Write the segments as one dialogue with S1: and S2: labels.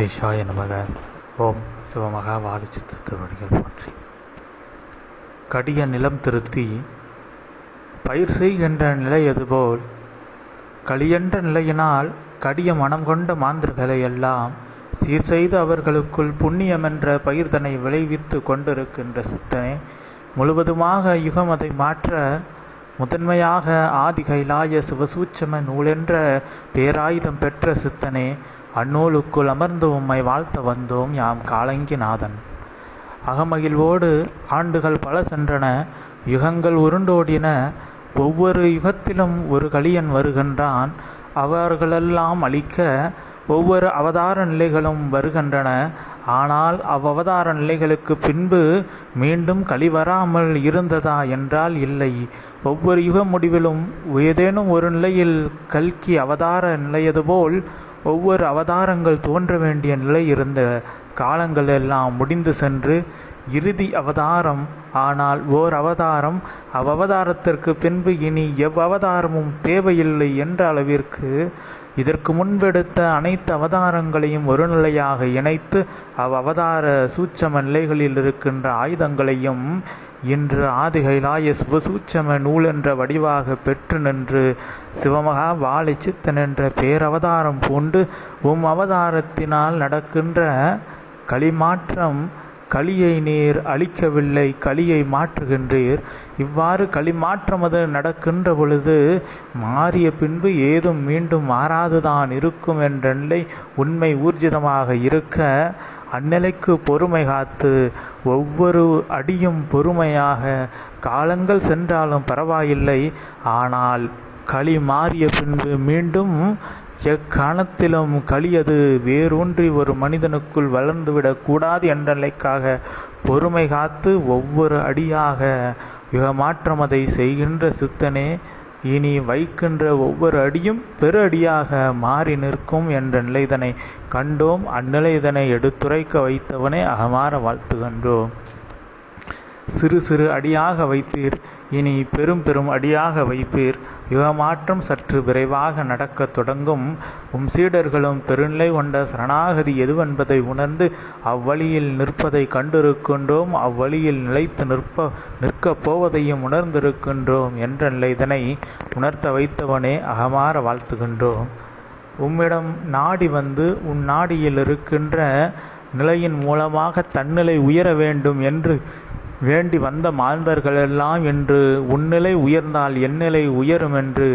S1: வெங்கடேஷாய நமக. ஓம் சிவமகா வாலிச்சித்த திருவடிகள் போற்றி. கடிய நிலம் திருத்தி பயிர் செய்கின்ற நிலை அதுபோல் களியன்ற நிலையினால் கடிய மனம் கொண்ட மாந்தர்களை எல்லாம் சீர் செய்து அவர்களுக்குள் புண்ணியம் என்ற பயிர்தனை விளைவித்து கொண்டிருக்கின்ற சித்தனை முழுவதுமாக யுகம் அதை மாற்ற முதன்மையாக ஆதி கைலாய சிவசூட்சம நூலென்ற பேராயுதம் பெற்ற சித்தனே அந்நூலுக்குள் அமர்ந்து உம்மை வாழ்த்த வந்தோம் யாம் காலங்கிநாதன். அகமகிழ்வோடு ஆண்டுகள் பல சென்றன யுகங்கள் உருண்டோடின ஒவ்வொரு யுகத்திலும் ஒரு கலியன் வருகின்றான். அவர்களெல்லாம் அழிக்க ஒவ்வொரு அவதார நிலைகளும் வருகின்றன. ஆனால் அவ்வவதார நிலைகளுக்கு பின்பு மீண்டும் கழிவராமல் இருந்ததா என்றால் இல்லை. ஒவ்வொரு யுக முடிவிலும் ஏதேனும் ஒரு நிலையில் கல்கி அவதார நிலையது போல் ஒவ்வொரு அவதாரங்கள் தோன்ற வேண்டிய நிலை இருந்த காலங்கள் எல்லாம் முடிந்து சென்று இறுதி அவதாரம். ஆனால் ஓர் அவதாரம் அவ்வவதாரத்திற்கு பின்பு இனி எவ்வவதாரமும் தேவையில்லை என்ற அளவிற்கு இதற்கு முன்பெடுத்த அனைத்து அவதாரங்களையும் ஒரு நிலையாக இணைத்து அவ்வவதார சூட்சம நிலைகளில் இருக்கின்ற ஆயுதங்களையும் இன்று ஆதிகைலாய சிவசூட்சம நூல் என்ற வடிவாக பெற்று நின்று சிவமகா வாழை சித்தன் என்ற பேரவதாரம் பூண்டு உம் அவதாரத்தினால் நடக்கின்ற களிமாற்றம் களியை நீர் அழிக்கவில்லை களியை மாற்றுகின்றீர். இவ்வாறு களி மாற்றமது நடக்கின்ற பொழுது மாறிய பின்பு ஏதும் மீண்டும் மாறாதுதான் இருக்கும் என்ற நிலை உண்மை ஊர்ஜிதமாக இருக்க அந்நிலைக்கு பொறுமை காத்து ஒவ்வொரு அடியும் பொறுமையாக காலங்கள் சென்றாலும் பரவாயில்லை. ஆனால் களி மாறிய பின்பு மீண்டும் எக்காலத்திலும் கலியது வேரூன்றி ஒரு மனிதனுக்குள் வளர்ந்துவிடக் கூடாது என்ற நிலைக்காக பொறுமை காத்து ஒவ்வொரு அடியாக யுகமாற்றம் அதை செய்கின்ற சித்தனே இனி வைக்கின்ற ஒவ்வொரு அடியும் பெரு அடியாக மாறி நிற்கும் என்ற நிலைதனை கண்டோம். அந்நிலைதனை எடுத்துரைக்க வைத்தவனே அகமாற வாழ்த்துகின்றோம். சிறு சிறு அடியாக வைத்தீர். இனி பெரும் பெரும் அடியாக வைப்பீர். யுகமாற்றம் சற்று விரைவாக நடக்கத் தொடங்கும். உம் சீடர்களும் பெருநிலை கொண்ட சரணாகதி எதுவென்பதை உணர்ந்து அவ்வழியில் நிற்பதை கண்டிருக்கின்றோம். அவ்வழியில் நிலைத்து நிற்ப நிற்கப் போவதையும் உணர்ந்திருக்கின்றோம் என்ற நிலைதனை உணர்த்த வைத்தவனே அகமாற வாழ்த்துகின்றோம். உம்மிடம் நாடி வந்து உன் நாடியில் இருக்கின்ற நிலையின் மூலமாக தன்னிலை உயர வேண்டும் என்று வேண்டி வந்த மாந்தர்களெல்லாம் என்று உன்னிலை உயர்ந்தால் எந்நிலை உயரும் என்று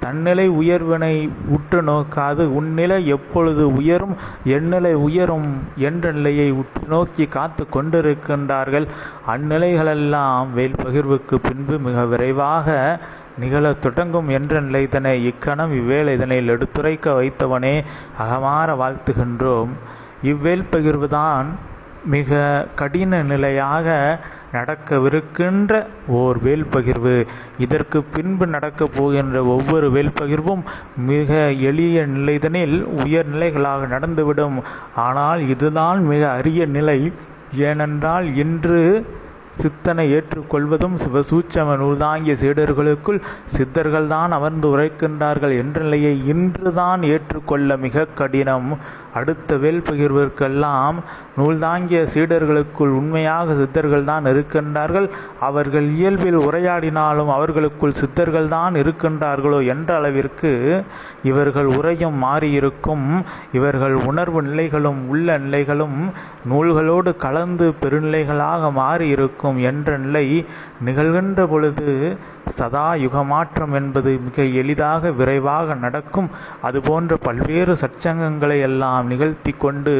S1: தன்னிலை உயர்வினை உற்று நோக்காது உன்னிலை எப்பொழுது உயரும் எந்நிலை உயரும் என்ற நிலையை உற்று நோக்கி காத்து கொண்டிருக்கின்றார்கள். அந்நிலைகளெல்லாம் வெயில் பகிர்வுக்கு பின்பு மிக விரைவாக நிகழத் தொடங்கும் என்ற நிலைதனை இக்கணம் இவ்வேளை இதனை எடுத்துரைக்க வைத்தவனே அகமாற வாழ்த்துகின்றோம். இவ்வேல் பகிர்வுதான் மிக கடின நிலையாக நடக்கவிருக்கின்ற ஓர் வேல்பகிர்வு இதற்கு பின்பு நடக்கப் போகின்ற ஒவ்வொரு வேல்பகிர்வும் மிக எளிய நிலைதனில் உயர் நிலைகளாக நடந்துவிடும். ஆனால் இதுதான் மிக அரிய நிலை. ஏனென்றால் இன்று சித்தனை ஏற்றுக்கொள்வதும் சிவசூச்சம நூல்தாங்கிய சீடர்களுக்குள் சித்தர்கள்தான் அமர்ந்து உரைக்கின்றார்கள் என்ற நிலையை இன்றுதான் ஏற்றுக்கொள்ள மிக கடினம். அடுத்த வேல் பகிர்விற்கெல்லாம் நூல்தாங்கிய சீடர்களுக்குள் உண்மையாக சித்தர்கள் தான் இருக்கின்றார்கள். அவர்கள் இயல்பில் உரையாடினாலும் அவர்களுக்குள் சித்தர்கள் தான் இருக்கின்றார்களோ என்ற அளவிற்கு இவர்கள் உரையும் மாறியிருக்கும். இவர்கள் உணர்வு நிலைகளும் உள்ள நிலைகளும் நூல்களோடு கலந்து பெருநிலைகளாக மாறியிருக்கும். என்ற நிலை நிகழ்கின்ற பொழுது சதா யுகமாற்றம் என்பது மிக எளிதாக விரைவாக நடக்கும். அதுபோன்ற பல்வேறு சச்சங்கங்களை எல்லாம் நிகழ்த்தி கொண்டு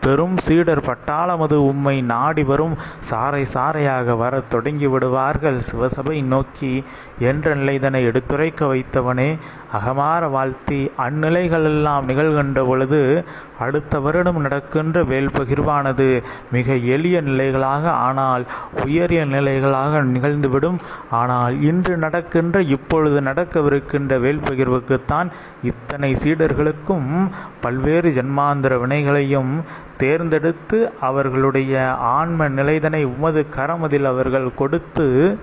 S1: பெரும் சீடர் பட்டாளமது உம்மை நாடி வரும். சாறை சாறையாக வரத் தொடங்கி விடுவார்கள். சிவசபை நோக்கி என்ற நிலைதனை எடுத்துரைக்க வைத்தவனே அகமார வாழ்த்தி அந்நிலைகளெல்லாம் நிகழ்கின்ற பொழுது அடுத்த வருடம் நடக்கின்ற வேல் பகிர்வானது. மிக எளிய நிலைகளாக ஆனால் உயரிய நிலைகளாக நிகழ்ந்துவிடும். ஆனால் இன்று நடக்கின்ற இப்பொழுது நடக்கவிருக்கின்ற வேல் பகிர்வுக்குத்தான் இத்தனை சீடர்களுக்கும் பல்வேறு ஜன்மாந்திர வினைகளையும் தேர்ந்தெடுத்து அவர்களுடைய ஆன்ம நிலைதனை உமது கரமதில் அவர்கள் கொடுத்து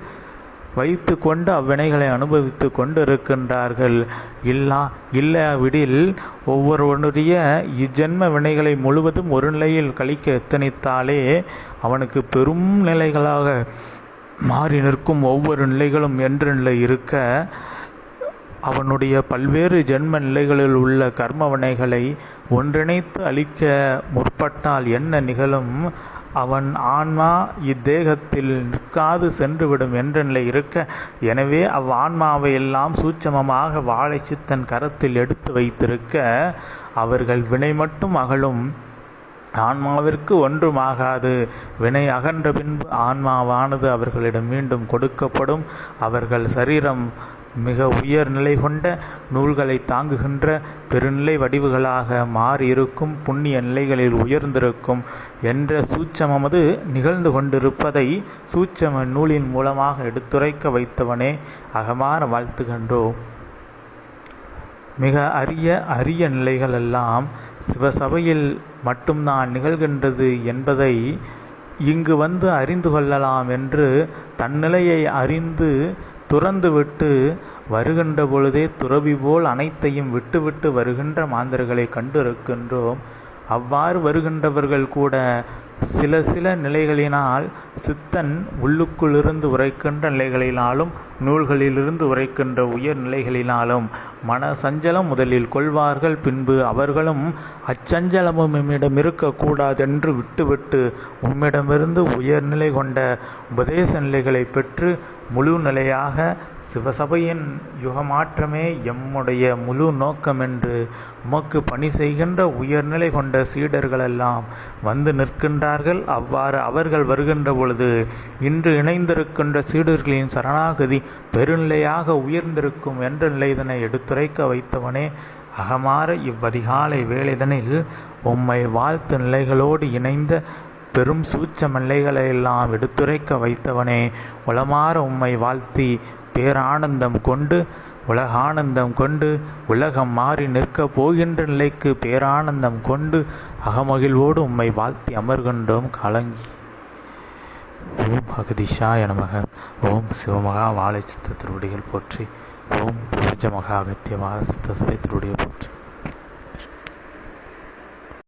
S1: வைத்து கொண்டு அவ்வினைகளை அனுபவித்து கொண்டிருக்கின்றார்கள். இல்லா இல்லாவிடில் ஒவ்வொருவனுடைய இஜென்ம வினைகளை முழுவதும் ஒரு நிலையில் கழிக்க எத்தனித்தாலே அவனுக்கு பெரும் நிலைகளாக மாறி நிற்கும் ஒவ்வொரு நிலைகளும் என்ற நிலை இருக்க அவனுடைய பல்வேறு ஜென்ம நிலைகளில் உள்ள கர்மவனைகளை ஒன்றிணைத்து அழிக்க முற்பட்டால் என்ன நிகழும்? அவன் ஆன்மா இத்தேகத்தில் நிற்காது சென்றுவிடும் என்ற நிலை இருக்க எனவே அவ் ஆன்மாவை எல்லாம் சூட்சமமாக வாழைச்சித்தன் கரத்தில் எடுத்து வைத்திருக்க அவர்கள் வினை மட்டும் அகலும். ஆன்மாவிற்கு ஒன்றுமாகாது. வினை அகன்ற பின்பு ஆன்மாவானது அவர்களிடம் மீண்டும் கொடுக்கப்படும். அவர்கள் சரீரம் மிக உயர் நிலை கொண்ட நூல்களை தாங்குகின்ற பெருநிலை வடிவுகளாக மாறியிருக்கும். புண்ணிய நிலைகளில் உயர்ந்திருக்கும் என்ற சூட்சமது நிகழ்ந்து கொண்டிருப்பதை சூட்சம நூலின் மூலமாக எடுத்துரைக்க வைத்தவனே அகமான வாழ்த்துகின்றோம். மிக அரிய அரிய நிலைகள் எல்லாம் சிவசபையில் மட்டும்தான் நிகழ்கின்றது என்பதை இங்கு வந்து அறிந்து கொள்ளலாம் என்று தன்னிலையை அறிந்து துறந்துவிட்டு வருகின்ற பொழுதே துறவி போல் அனைத்தையும் விட்டுவிட்டு வருகின்ற மாந்தர்களை கண்டிருக்கின்றோம். அவ்வாறு வருகின்றவர்கள் கூட சில சில நிலைகளினால் சித்தன் உள்ளுக்குள்ளிருந்து உரைக்கின்ற நிலைகளினாலும் நூல்களிலிருந்து உரைக்கின்ற உயர் நிலைகளினாலும் மன சஞ்சலம் முதலில் கொள்வார்கள். பின்பு அவர்களும் அச்சஞ்சலமும் உம்மிடம் இருக்கக்கூடாதென்று விட்டுவிட்டு உம்மிடமிருந்து உயர்நிலை கொண்ட உபதேச நிலைகளை பெற்று முழு நிலையாக சிவசபையின் யுகமாற்றமே எம்முடைய முழு நோக்கம் என்று உமக்கு பணி செய்கின்ற உயர்நிலை கொண்ட சீடர்களெல்லாம் வந்து நிற்கின்ற நிற்கின்றார்கள் அவ்வாறு அவர்கள் வருகின்ற பொழுது இன்று இணைந்திருக்கின்ற சீடர்களின் சரணாகதி பெருநிலையாக உயர்ந்திருக்கும் என்ற நிலைதனை எடுத்துரைக்க வைத்தவனே அகமாற இவ்வதிகாலை வேலைதனில் உம்மை வாழ்த்து நிலைகளோடு இணைந்த பெரும் சூட்ச எல்லாம் எடுத்துரைக்க வைத்தவனே உளமாற உம்மை வாழ்த்தி பேரானந்தம் கொண்டு உலகானந்தம் கொண்டு உலகம் மாறி நிற்கப் போகின்ற நிலைக்கு பேரானந்தம் கொண்டு அகமகிழ்வோடு உம்மை வாழ்த்தி அமர்கின்றோம் கலங்கி. ஓம் அகதிஷாய நமக. ஓம் சிவமகா வாழை சித்த திருவடிகள் போற்றி. ஓம் பிரபஞ்ச மகா அகத்தியமாக சித்த சபை போற்றி.